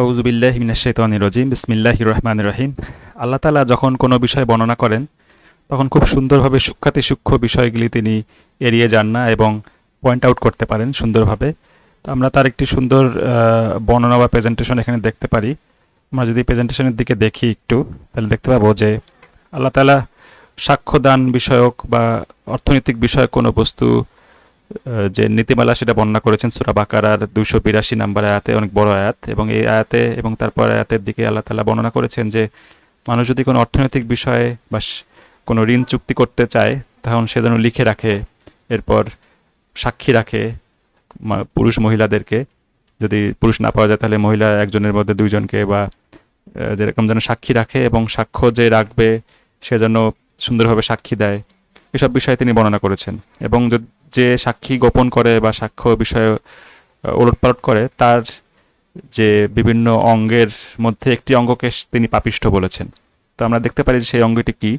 আউজুবিল্লাহ মিনাশাইতানি রজিম বিসমিল্লাহ রহমান রহিম। আল্লাহ তালা যখন কোনো বিষয় বর্ণনা করেন, তখন খুব সুন্দরভাবে সূক্ষাতি সূক্ষ্ম বিষয়গুলি তিনি এড়িয়ে যান না এবং পয়েন্ট আউট করতে পারেন সুন্দরভাবে। তো আমরা তার একটি সুন্দর বর্ণনা বা প্রেজেন্টেশন এখানে দেখতে পারি। আমরা যদি প্রেজেন্টেশনের দিকে দেখি একটু, তাহলে দেখতে পাবো যে আল্লাহ তালা সাক্ষ্যদান বিষয়ক বা অর্থনৈতিক বিষয়ক কোনো বস্তু যে নীতিমালা সেটা বর্ণনা করেছেন সুরা বাকারার দুশো বিরাশি নাম্বার আয়াতে, অনেক বড় আয়াত। এবং এই আয়াতে এবং তারপর আয়াতের দিকে আল্লাহ তালা বর্ণনা করেছেন যে, মানুষ যদি কোনো অর্থনৈতিক বিষয়ে বা কোনো ঋণ চুক্তি করতে চায়, তখন সে যেন লিখে রাখে, এরপর সাক্ষী রাখে পুরুষ মহিলাদেরকে। যদি পুরুষ না পাওয়া যায়, তাহলে মহিলা একজনের মধ্যে দুইজনকে বা যেরকম যেন সাক্ষী রাখে এবং সাক্ষ্য যে রাখবে, সে যেন সুন্দরভাবে সাক্ষী দেয়। এসব বিষয়ে তিনি বর্ণনা করেছেন। এবং যে সাক্ষী গোপন করে বা সাক্ষ্য বিষয়ে ওলটপালট করে, তার যে বিভিন্ন অঙ্গের মধ্যে একটি অঙ্গকে তিনি পাপিষ্ঠ বলেছেন। তো আমরা দেখতে পারি যে সেই অঙ্গটি কি?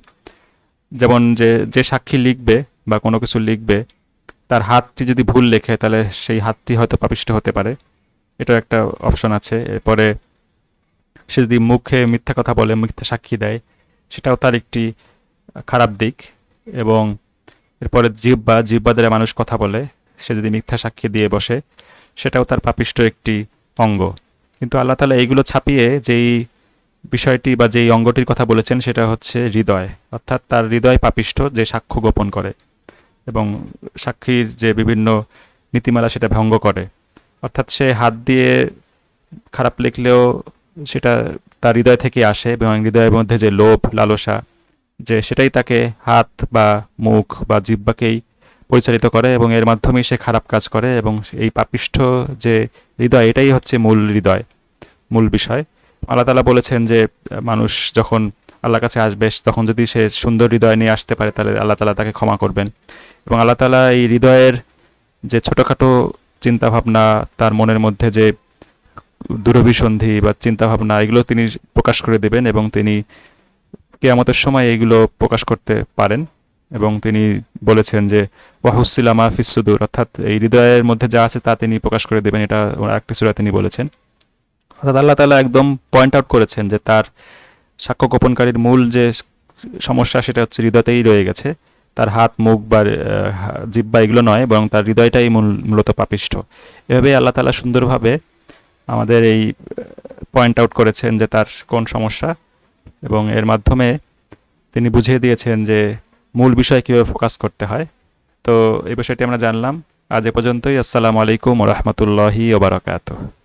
যেমন যে যে সাক্ষী লিখবে বা কোনো কিছু লিখবে, তার হাতটি যদি ভুল লেখে, তাহলে সেই হাতটি হয়তো পাপিষ্ঠ হতে পারে। এটা একটা অপশন আছে। এরপরে সে যদি মুখে মিথ্যা কথা বলে, মিথ্যা সাক্ষী দেয়, সেটাও তার একটি খারাপ দিক এবং এরপরে জিব্বা জিব্বা দ্বারা মানুষ কথা বলে, সে যদি মিথ্যা সাক্ষী দিয়ে বসে, সেটাও তার পাপিষ্ট একটি অঙ্গ। কিন্তু আল্লাহ তালা এইগুলো ছাপিয়ে যেই বিষয়টি বা যেই অঙ্গটির কথা বলেছেন, সেটা হচ্ছে হৃদয়। অর্থাৎ তার হৃদয় পাপিষ্ট যে সাক্ষ্য গোপন করে এবং সাক্ষীর যে বিভিন্ন নীতিমালা, সেটা ভঙ্গ করে। অর্থাৎ সে হাত দিয়ে খারাপ লিখলেও সেটা তার হৃদয় থেকে আসে এবং হৃদয়ের মধ্যে যে লোভ, লালসা যে সেটাই তাকে হাত বা মুখ বা জিব্বাকেই পরিচালিত করে এবং এর মাধ্যমেই সে খারাপ কাজ করে এবং এই পাপিষ্ঠ যে হৃদয়, এটাই হচ্ছে মূল হৃদয়, মূল বিষয়। আল্লাহ তালা বলেছেন যে, মানুষ যখন আল্লাহর কাছে আসবে, তখন যদি সে সুন্দর হৃদয় নিয়ে আসতে পারে, তাহলে আল্লাহ তালা তাকে ক্ষমা করবেন। এবং আল্লাহ তালা এই হৃদয়ের যে ছোটোখাটো চিন্তাভাবনা, তার মনের মধ্যে যে দূরভিসন্ধি বা চিন্তাভাবনা, এগুলো তিনি প্রকাশ করে দেবেন এবং তিনি কেয়ামতের সময় এইগুলো প্রকাশ করতে পারেন এবং তিনি বলেছেন যে ওয়াহুসিলামা ফিসুদুর অর্থাৎ এই হৃদয়ের মধ্যে যা আছে তা তিনি প্রকাশ করে দেবেন, এটা একটি সুরা তিনি বলেছেন। অর্থাৎ আল্লাহ তালা একদম পয়েন্ট আউট করেছেন যে তার সাক্ষ্য গোপনকারীর মূল যে সমস্যা সেটা হচ্ছে হৃদয়তেই রয়ে গেছে। তার হাত, মুখ বা জিব্বা এগুলো নয়, বরং তার হৃদয়টাই মূল, মূলত পাপিষ্ঠ। এভাবে আল্লাহ তালা সুন্দরভাবে আমাদের এই পয়েন্ট আউট করেছেন যে তার কোন সমস্যা। এবং এর মাধ্যমে তিনি বুঝিয়ে দিয়েছেন যে মূল বিষয় কীভাবে ফোকাস করতে হয়। তো এই বিষয়টি আমরা জানলাম। আজ এ পর্যন্তই। আসসালামু আলাইকুম রহমতুল্লাহি ওবরাকাতুহ